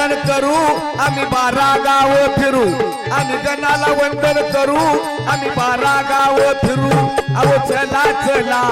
वंदन करू आम्ही बारा गाव फिरू. आम्ही गणाला वंदन करू आम्ही बारा गाव फिरू. अहो चला चला.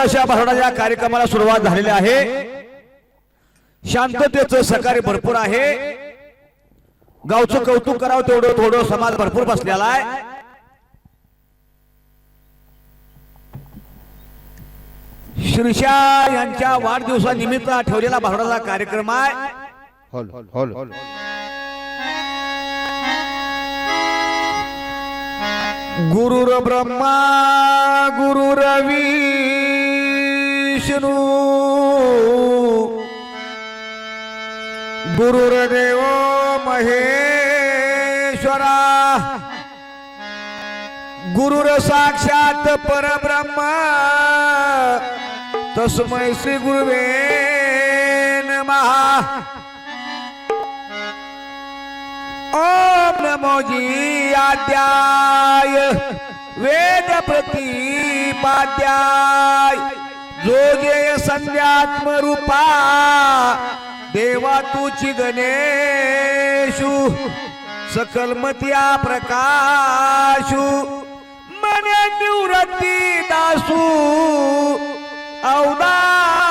अशा भाषणाच्या कार्यक्रमाला सुरुवात झालेली आहे. शांततेचं सहकार्य भरपूर आहे. गावचं कौतुक करावं तेवढं थोडं समाज भरपूर बसलेला आहे. शिरशा यांच्या वाढदिवसानिमित्त ठेवलेला भाषणाचा कार्यक्रम आहे. Hall hall. हॉल गुरुर ब्रह्मा गुरुर विष्णू. गुरुर्देव महेश्वरा. गुरुर साक्षात परब्रह्म. तस्मै श्री गुरुवे नमः. ओम नमोजी आद्याय वेद प्रतिपाद्याय जोगे संध्यात्म रूपा देवा तुची गणेशु सकलमत्या प्रकाशु मने निवृत्ती दासू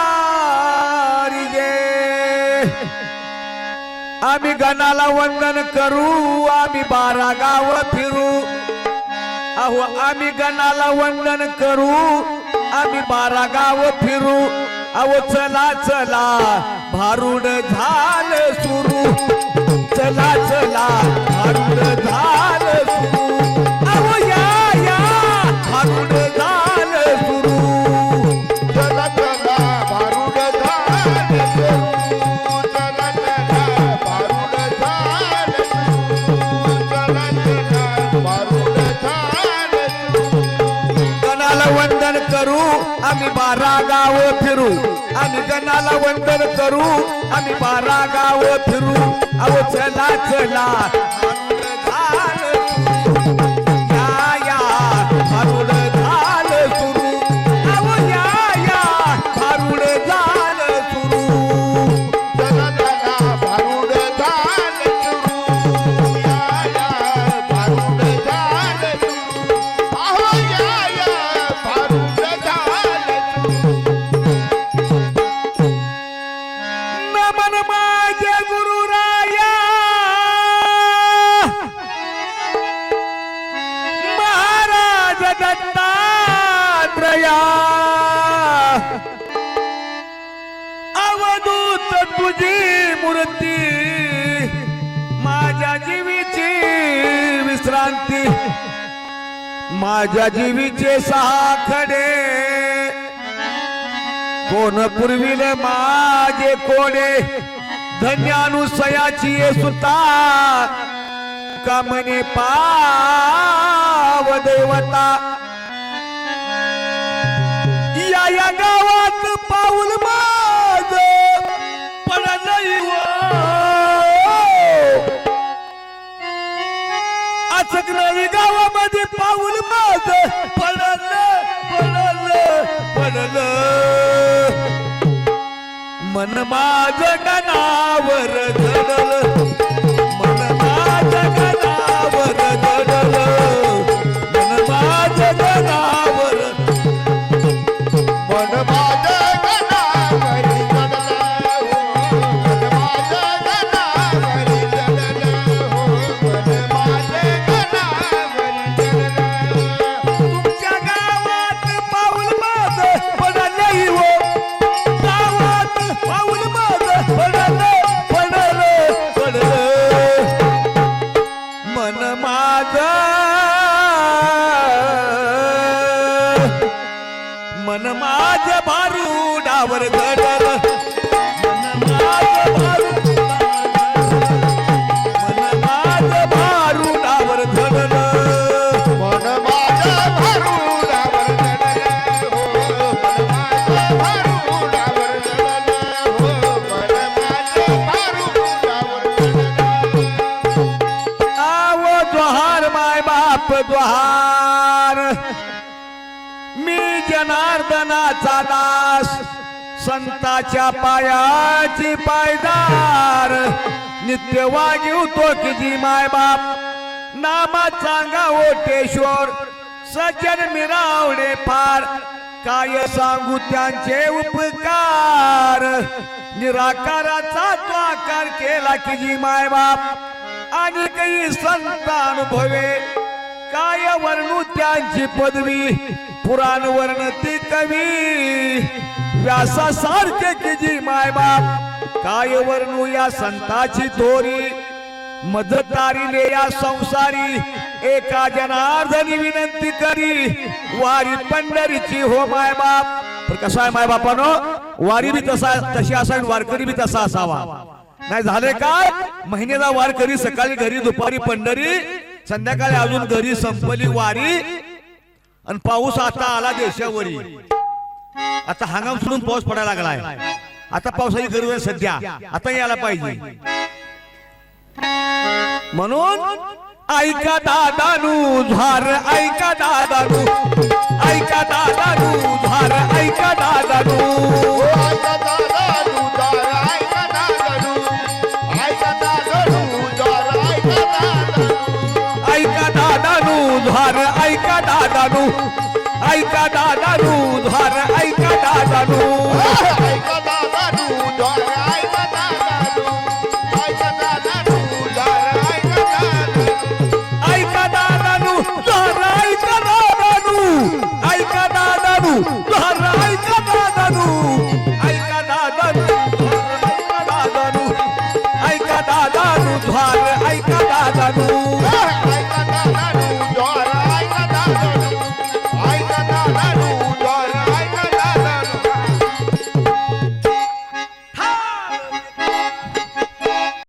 औदारी जे आम्ही गणाला वंदन करू आम्ही बारा गाव फिरू. अहो आम्ही गणाला वंदन करू आम्ही बारा गाव फिरू. अव चला चला. भारुड झालं सुरू. चला चला. करू आम्ही बारा गाव फिरू. आम्ही गणाला वंदन करू आम्ही बारा गाव फिरू. अहो चला चला. विश्रांती माझ्या जीवीचे साखडे कोण पुरविले माझे कोडे? धन्यानुसयाची ये सुता. कामने पाव देवता? या या गावात पाऊल गावामध्ये पाऊल माझ पडलं पडलं पडल. मन माझ गणावर धडल. द्वार मी जनार्दनाचा दास संताच्या पायाची पायदार. नित्य वागिवतो तो जी माय बाप नामा सांगा ओटेश्वर सज्जन मिरावडे फार काय सांगू त्यांचे उपकार? निराकाराचा तो आकार केला की जी माय बाप. आणि काही संत अनुभवे काय वर्णू त्यांची पदवी? पुराण वर्ण ती कवी. व्यासासारखे की जी मायबाप? काय वर्णू या संताची थोरी मदतारीने या संसारी. एका जनार्दनी विनंती करी. वारी पंढरीची हो मायबाप. पण कसा आहे मायबापानो? वारी बी तसा तशी असावी वारकरी बी तसा असावा. नाही झाले काय? महिन्याला वारकरी सकाळी घरी दुपारी पंढरी. संध्याकाळी अजून घरी संपली वारी आणि पाऊस आता आला देशावरी. आता हंगाम सोडून पाऊस पडायला लागलाय. आता पावसाची गरज आहे सध्या. आता यायला पाहिजे. म्हणून ऐका दादानू झार ऐका दादानू. ऐका दादानू झार ऐका दादानू. दादडू ऐका दादानू. ऐका दादानू ऐका दादानू. झार ऐका दादानू. ऐका दादडू दार ऐका दादडू ऐका दादानू झार ऐका दादानू. ऐका दादानू ऐका दादानू. ऐका दादानू ऐका दादानू. ऐका दादानू